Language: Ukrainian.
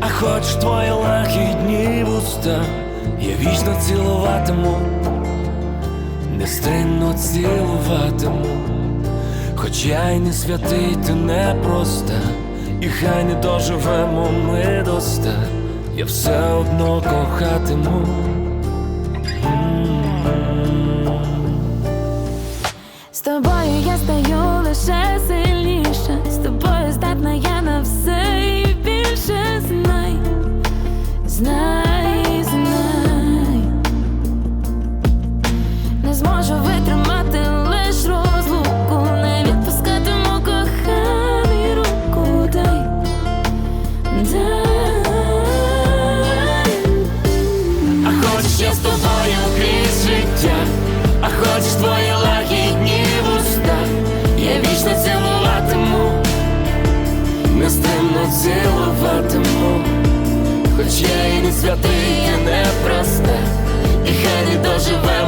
а хочеш твої лагідні вуста, я вічно цілуватиму, нестримно цілуватиму, хоч я й не святий, ти не проста, і хай не доживемо ми до ста, я все одно кохатиму. З тобою я стаю хочеш я з тобою крізь життя, а хочеш твої лагідні вуста, я вічно цілуватиму, нестимно цілуватиму, хоч я і не святий, я не проста, і хай не доживемо